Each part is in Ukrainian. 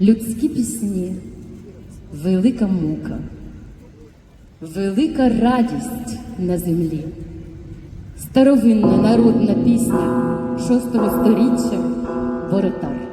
людські пісні, велика мука, велика радість на землі, старовинна народна пісня шостого сторіччя Воротар.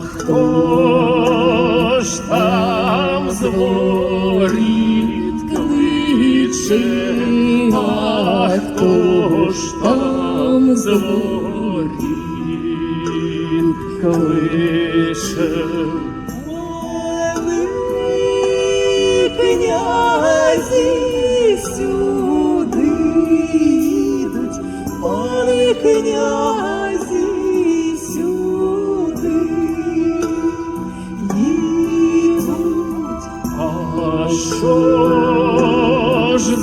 Хто ж там з воріт кличе, а хто ж там з кличе? князі сюди йдуть, пане князі що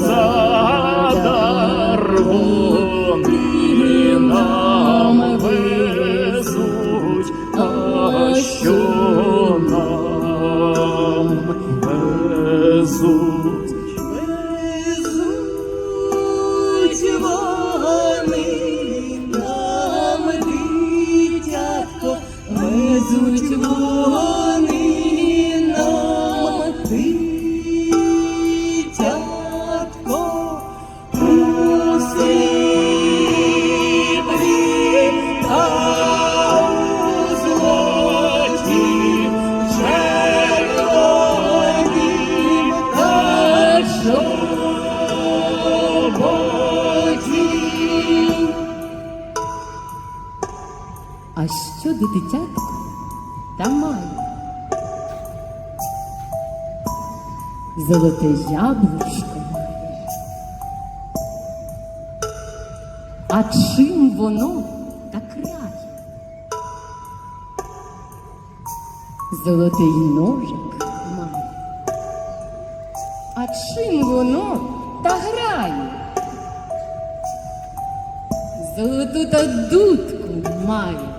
А що до дитятка та має? Золоте яблучко має. А чим воно так рає? Золотий ножик має. А чим воно та грає? Золоту та дудку має.